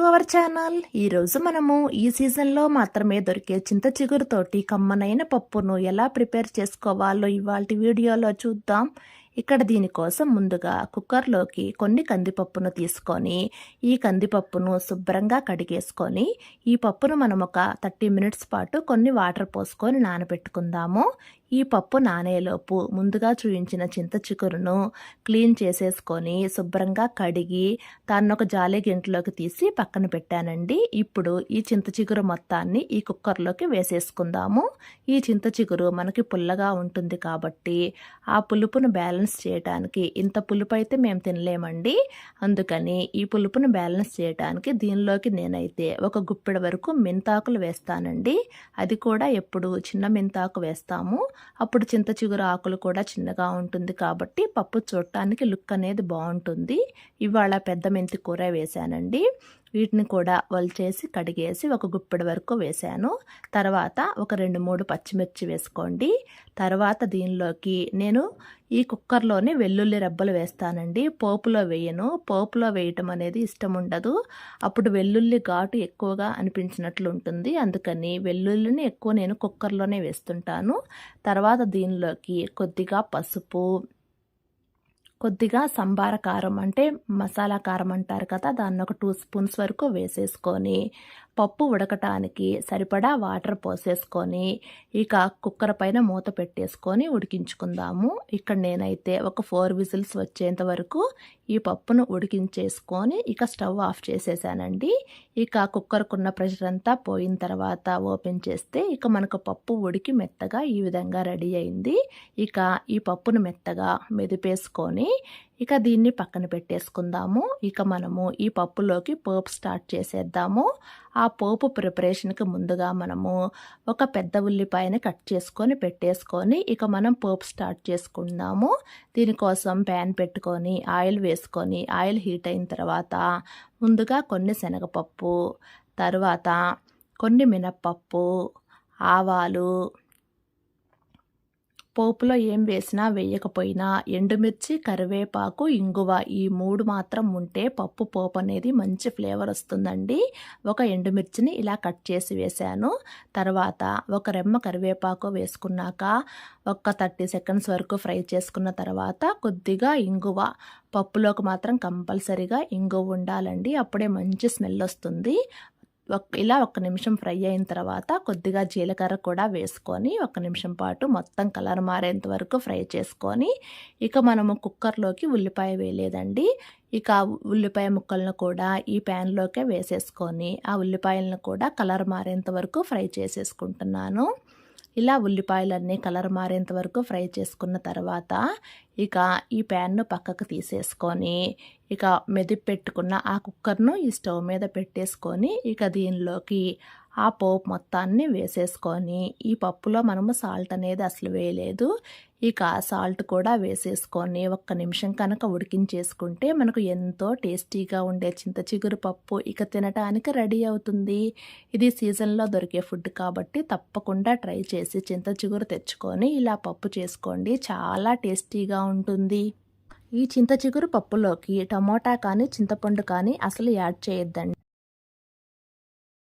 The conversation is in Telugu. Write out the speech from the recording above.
To our channel. ఈరోజు మనము ఈ సీజన్లో మాత్రమే దొరికే చింత చిగురుతోటి కమ్మనైన పప్పును ఎలా ప్రిపేర్ చేసుకోవాలో ఇవాళ వీడియోలో చూద్దాం. ఇక్కడ దీనికోసం ముందుగా కుక్కర్లోకి కొన్ని కందిపప్పును తీసుకొని ఈ కందిపప్పును శుభ్రంగా కడిగేసుకొని ఈ పప్పును మనం ఒక థర్టీ మినిట్స్ పాటు కొన్ని వాటర్ పోసుకొని నానబెట్టుకుందాము. ఈ పప్పు నానేలోపు ముందుగా చూయించిన చింత చిగురును క్లీన్ చేసేసుకొని శుభ్రంగా కడిగి దాన్ని ఒక జాలి గింటలోకి తీసి పక్కన పెట్టానండి. ఇప్పుడు ఈ చింత చిగురు మొత్తాన్ని ఈ కుక్కర్లోకి వేసేసుకుందాము. ఈ చింత చిగురు మనకి పుల్లగా ఉంటుంది కాబట్టి ఆ పులుపును బ్యాలెన్స్ చేయడానికి ఇంత పులుపు అయితే మేము తినలేమండి. అందుకని ఈ పులుపును బ్యాలెన్స్ చేయడానికి దీనిలోకి నేనైతే ఒక గుప్పెడ వరకు మెంతాకులు వేస్తానండి. అది కూడా ఎప్పుడు చిన్న మెంతాకు వేస్తాము. అప్పుడు చింత చిగురు ఆకులు కూడా చిన్నగా ఉంటుంది కాబట్టి పప్పు చూడటానికి లుక్ అనేది బాగుంటుంది. ఇవాళ పెద్ద మెంతి కూర వేశానండి. వీటిని కూడా వలిచేసి కడిగేసి ఒక గుప్పెడు వరకు వేశాను తర్వాత ఒక రెండు మూడు పచ్చిమిర్చి వేసుకోండి. తర్వాత దీనిలోకి నేను ఈ కుక్కర్లోనే వెల్లుల్లి రెబ్బలు వేస్తానండి. పోపులో వేయను. పోపులో వేయటం అనేది ఇష్టం ఉండదు. అప్పుడు వెల్లుల్లి ఘాటు ఎక్కువగా అనిపించినట్లు ఉంటుంది. అందుకని వెల్లుల్లిని ఎక్కువ నేను కుక్కర్లోనే వేస్తుంటాను. తర్వాత దీనిలోకి కొద్దిగా పసుపు కొద్దిగా సంబార కారం అంటే మసాలా కారం అంటారు కదా దాన్ని ఒక టూ స్పూన్స్ వరకు వేసేసుకొని పప్పు ఉడకటానికి సరిపడా వాటర్ పోసేసుకొని ఇక కుక్కర్ పైన మూత పెట్టేసుకొని ఉడికించుకుందాము. ఇక్కడ నేనైతే ఒక ఫోర్ విజిల్స్ వచ్చేంత వరకు ఈ పప్పును ఉడికించేసుకొని ఇక స్టవ్ ఆఫ్ చేసేసానండి. ఇక కుక్కర్కున్న ప్రెషర్ అంతా పోయిన తర్వాత ఓపెన్ చేస్తే ఇక మనకు పప్పు ఉడికి మెత్తగా ఈ విధంగా రెడీ అయింది. ఇక ఈ పప్పును మెత్తగా మెదిపేసుకొని ఇక దీన్ని పక్కన పెట్టేసుకుందాము. ఇక మనము ఈ పప్పులోకి పోపు స్టార్ట్ చేసేద్దాము. ఆ పోపు ప్రిపరేషన్కి ముందుగా మనము ఒక పెద్ద ఉల్లిపాయని కట్ చేసుకొని పెట్టేసుకొని ఇక మనం పోపు స్టార్ట్ చేసుకుందాము. దీనికోసం ప్యాన్ పెట్టుకొని ఆయిల్ వేసుకొని ఆయిల్ హీట్ అయిన తర్వాత ముందుగా కొన్ని శనగపప్పు తర్వాత కొన్ని మినప్పప్పు ఆవాలు పోపులో ఏం వేసినా వేయకపోయినా ఎండుమిర్చి కరివేపాకు ఇంగువ ఈ మూడు మాత్రం ఉంటే పప్పు పోపు అనేది మంచి ఫ్లేవర్ వస్తుందండి. ఒక ఎండుమిర్చిని ఇలా కట్ చేసి వేశాను. తర్వాత ఒక రెమ్మ కరివేపాకు వేసుకున్నాక ఒక థర్టీ సెకండ్స్ వరకు ఫ్రై చేసుకున్న తర్వాత కొద్దిగా ఇంగువ పప్పులోకి మాత్రం కంపల్సరీగా ఇంగువ ఉండాలండి. అప్పుడే మంచి స్మెల్ వస్తుంది. ఇలా ఒక్క నిమిషం ఫ్రై అయిన తర్వాత కొద్దిగా జీలకర్ర కూడా వేసుకొని ఒక నిమిషం పాటు మొత్తం కలర్ మారేంత వరకు ఫ్రై చేసుకొని ఇక మనము కుక్కర్లోకి ఉల్లిపాయ వేయలేదండి. ఇక ఉల్లిపాయ ముక్కలను కూడా ఈ ప్యాన్లోకే వేసేసుకొని ఆ ఉల్లిపాయలను కూడా కలర్ మారేంత వరకు ఫ్రై చేసేసుకుంటున్నాను. ఇలా ఉల్లిపాయలన్నీ కలర్ మారేంత వరకు ఫ్రై చేసుకున్న తర్వాత ఇక ఈ ప్యాన్ను పక్కకు తీసేసుకొని ఇక మెదిపెట్టుకున్న ఆ కుక్కర్ను ఈ స్టవ్ మీద పెట్టేసుకొని ఇక దీనిలోకి ఆ పోపు మొత్తాన్ని వేసేసుకొని ఈ పప్పులో మనము సాల్ట్ అనేది అసలు వేయలేదు. ఇక సాల్ట్ కూడా వేసేసుకొని ఒక్క నిమిషం కనుక ఉడికించేసుకుంటే మనకు ఎంతో టేస్టీగా ఉండే చింత చిగురు పప్పు ఇక తినటానికి రెడీ అవుతుంది. ఇది సీజన్లో దొరికే ఫుడ్ కాబట్టి తప్పకుండా ట్రై చేసి చింత చిగురు తెచ్చుకొని ఇలా పప్పు చేసుకోండి. చాలా టేస్టీగా ఉంటుంది. ఈ చింత చిగురు పప్పులోకి టమోటా కానీ చింతపండు కానీ అసలు యాడ్ చేయొద్దండి.